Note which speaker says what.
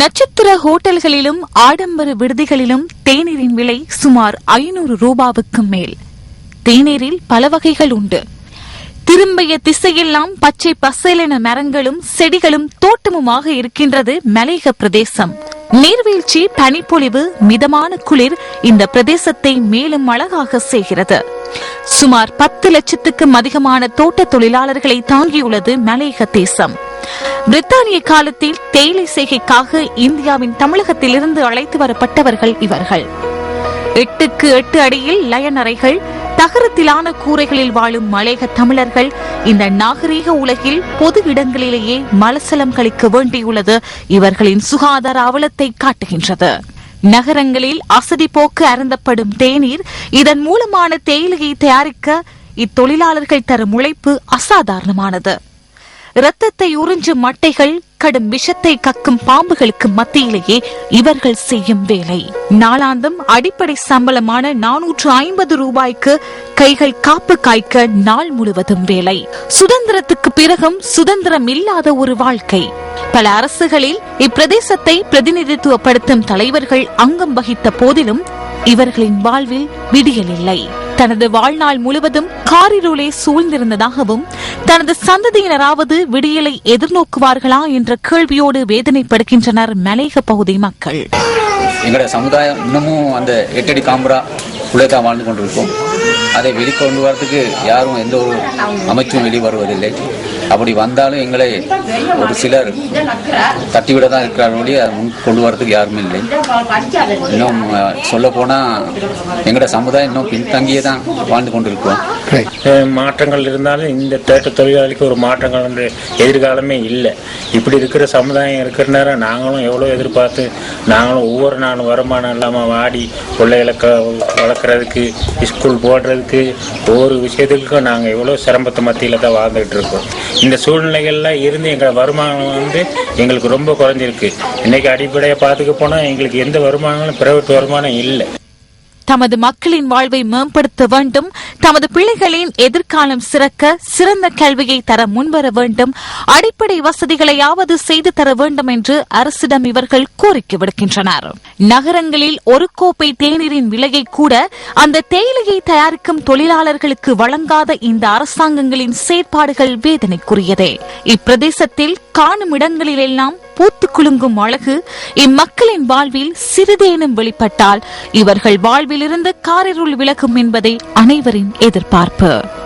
Speaker 1: நட்சத்திர ஹோட்டல்களிலும் ஆடம்பர விடுதிகளிலும் தேநீரின் விலை சுமார் ஐநூறு ரூபாவுக்கு மேல். தேநீரில் பல வகைகள் உண்டு. திரும்பிய திசையெல்லாம் பச்சை பசேலென மரங்களும் செடிகளும் தோட்டமுமாக இருக்கின்றது மலையக பிரதேசம். நீர்வீழ்ச்சி பனிப்பொழிவு மிதமான குளிர் இந்த பிரதேசத்தை மேலும் அழகாக செய்கிறது. சுமார் பத்து லட்சத்துக்கும் அதிகமான தோட்ட தொழிலாளர்களை தாங்கியுள்ளது மலையக தேசம். பிரித்தானிய காலத்தில் தேயிலை செய்கைக்காக இந்தியாவின் தமிழகத்திலிருந்து அழைத்து வரப்பட்டவர்கள் இவர்கள். எட்டுக்கு எட்டு அடியில் லயனறைகள் தகரத்திலான கூரைகளில் வாழும் மலையக தமிழர்கள் இந்த நாகரீக உலகில் பொது இடங்களிலேயே மலசலம் கழிக்க வேண்டியுள்ளது இவர்களின் சுகாதார அவலத்தை காட்டுகின்றது. நகரங்களில் அசதி போக்கு அருந்தப்படும் தேநீர் இதன் மூலமான தேயிலையை தயாரிக்க இத்தொழிலாளர்கள் தரும் உழைப்பு அசாதாரணமானது. இரத்தத்தை உறிஞ்சும் மட்டைகள் கடும் விஷத்தை கக்கும் பாம்புகளுக்கு மத்தியிலேயே இவர்கள் செய்யும் வேலை. நாளாந்தம் அடிப்படை சம்பளமான நானூற்று ஐம்பது ரூபாய்க்கு கைகள் காப்பு காய்க்க நாள் முழுவதும் வேலை. சுதந்திரத்துக்கு பிறகும் சுதந்திரம் இல்லாத ஒரு வாழ்க்கை. பல அரசுகளில் இப்பிரதேசத்தை பிரதிநிதித்துவப்படுத்தும் தலைவர்கள் அங்கம் வகித்த போதிலும் இவர்களின் வாழ்வில் விடியல் இல்லை. தனது வாழ்நாள் முழுவதும் காரிருளே சூழ்ந்திருந்ததாகவும் தனது சந்ததியினராவது விடியலை எதிர்நோக்குவார்களா என்ற கேள்வியோடு வேதனைப்படுகின்றனர் மலேக பகுதி மக்கள்.
Speaker 2: எங்களோட சமுதாயம் இன்னமும் அந்த எட்டடி காம்பரா உள்ளே தான் வாழ்ந்து கொண்டிருக்கோம். அதை வெளிக்கொண்டு வரதுக்கு யாரும் எந்த ஒரு அமைச்சும் வெளிவருவதில்லை. அப்படி வந்தாலும் எங்களை ஒரு சிலர் தட்டிவிட தான் இருக்கிறார் ஒழிய அதை முன் கொண்டு வரதுக்கு யாருமே இல்லை. இன்னும் சொல்ல போனால் எங்களோட சமுதாயம் இன்னும் பின்தங்கியே தான் வாழ்ந்து கொண்டிருக்கோம்
Speaker 3: மாற்றங்கள் இருந்தாலும் இந்த தேட்ட தொழிலாளிக்கு ஒரு மாற்றங்கள் வந்து எதிர்காலமே இல்லை. இப்படி இருக்கிற சமுதாயம் இருக்கிற நேரம் நாங்களும் எவ்வளோ எதிர்பார்த்து நாங்களும் ஒவ்வொரு நாளும் வருமானம் இல்லாமல் வாடி பிள்ளைகளை வளர்க்குறதுக்கு ஸ்கூல் போடுறதுக்கு ஒவ்வொரு விஷயத்துக்கும் நாங்கள் எவ்வளோ சிரமத்து மத்தியில் தான் வாழ்ந்துகிட்டு இருக்கோம். இந்த சூழ்நிலைகள்லாம் இருந்து எங்கள் வருமானம் வந்து எங்களுக்கு ரொம்ப குறைஞ்சிருக்கு. இன்னைக்கு அடிப்படையாக பார்த்துக்க போனால் எங்களுக்கு எந்த வருமானங்களும் பிரைவேட் வருமானம் இல்லை.
Speaker 1: தமது மக்களின் வாழ்வை மேம்படுத்த வேண்டும். தமது பிள்ளைகளின் எதிர்காலம் சிறக்க சிறந்த கல்வியை தர முன்வர வேண்டும். அடிப்படை வசதிகளையாவது செய்து தர வேண்டும் என்று அரசிடம் இவர்கள் கோரிக்கை விடுக்கின்றனர். நகரங்களில் ஒரு கோப்பை தேநீரின் விலையை கூட அந்த தேயிலையை தயாரிக்கும் தொழிலாளர்களுக்கு வழங்காத இந்த அரசாங்கங்களின் செயற்பாடுகள் வேதனைக்குரியதே. இப்பிரதேசத்தில் காணும் இடங்களிலெல்லாம் பூத்து குலுங்கும் அழகு இம்மக்களின் வாழ்வில் சிறிதேனும் வெளிப்பட்டால் இவர்கள் வாழ்விலிருந்து காரிருள் விலகும் என்பதே அனைவரின் எதிர்பார்ப்பு.